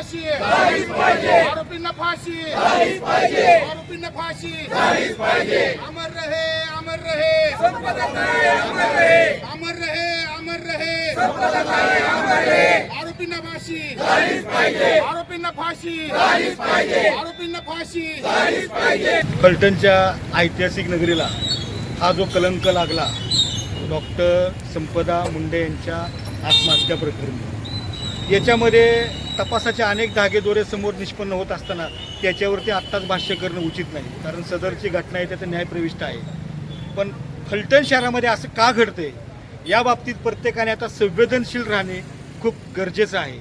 फाशी. आरोपींना फाशी. आरोपींना फाशी. अमर रहे अमर रहे. अमर रहे अमर रहे. आरोपींना फाशी. आरोपींना फाशी. आरोपींना फाशी. फलटणच्या ऐतिहासिक नगरीला हा जो कलंक लागला डॉक्टर संपदा मुंडे यांच्या आत्महत्या प्रकरणी. याच्यामध्ये तपासाचे अनेक धागेदोरे समोर निष्पन्न होत असताना त्याच्यावरती आत्ताच भाष्य करणं उचित नाही. कारण सदरची घटना आहे त्याचं न्यायप्रविष्ट आहे. पण फलटण शहरामध्ये असं का घडतंय? या बाबतीत प्रत्येकाने आता संवेदनशील राहणे खूप गरजेचं आहे.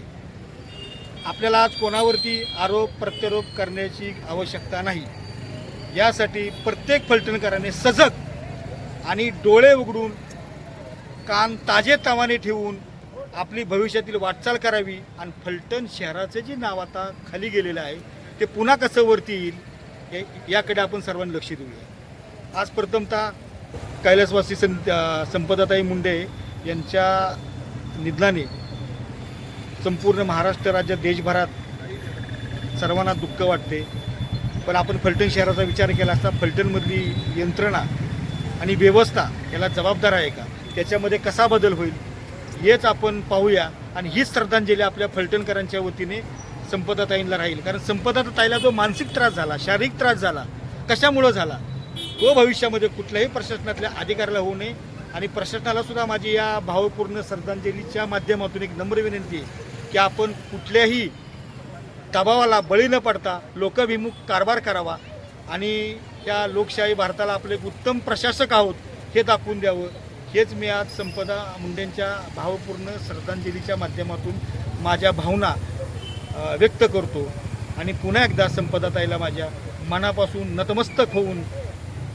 आपल्याला आज कोणावरती आरोप प्रत्यारोप करण्याची आवश्यकता नाही. यासाठी प्रत्येक फलटणकराने सजग आणि डोळे उघडून कान ताजे तावाने ठेवून आपली भविष्यातील वाटचाल करावी आणि फलटण शहराचं जे नाव आता खाली गेलेलं आहे ते पुन्हा कसं वरती येईल हे- याकडे आपण सर्वांनी लक्ष देऊया. आज प्रथमतः कैलासवासी सं संपदाताई मुंडे यांच्या निधनाने संपूर्ण महाराष्ट्र राज्य देशभरात सर्वांना दुःख वाटते. पण आपण फलटण शहराचा विचार केला असता फलटणमधली यंत्रणा आणि व्यवस्था याला जबाबदार आहे का? त्याच्यामध्ये कसा बदल होईल? हेच आपण पाहूया. आणि हीच श्रद्धांजली आपल्या फलटणकरांच्या वतीने संपदाताईंना राहील. कारण संपदाताईला जो मानसिक त्रास झाला शारीरिक त्रास झाला कशामुळं झाला? तो भविष्यामध्ये कुठल्याही प्रशासनातल्या अधिकाऱ्याला होऊ नये. आणि प्रशासनाला सुद्धा माझी या भावपूर्ण श्रद्धांजलीच्या माध्यमातून एक नम्र विनंती आहे की आपण कुठल्याही दबावाला बळी न पडता लोकभिमुख कारभार करावा. आणि त्या लोकशाही भारताला आपले उत्तम प्रशासक आहोत हे दाखवून द्यावं. हेच मी आज संपदा मुंडेंच्या भावपूर्ण श्रद्धांजलीच्या माध्यमातून माझ्या भावना व्यक्त करतो. आणि पुन्हा एकदा संपदाताईला माझ्या मनापासून नतमस्तक होऊन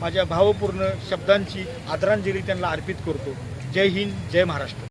माझ्या भावपूर्ण शब्दांची आदरांजली त्यांना अर्पित करतो. जय हिंद जय महाराष्ट्र.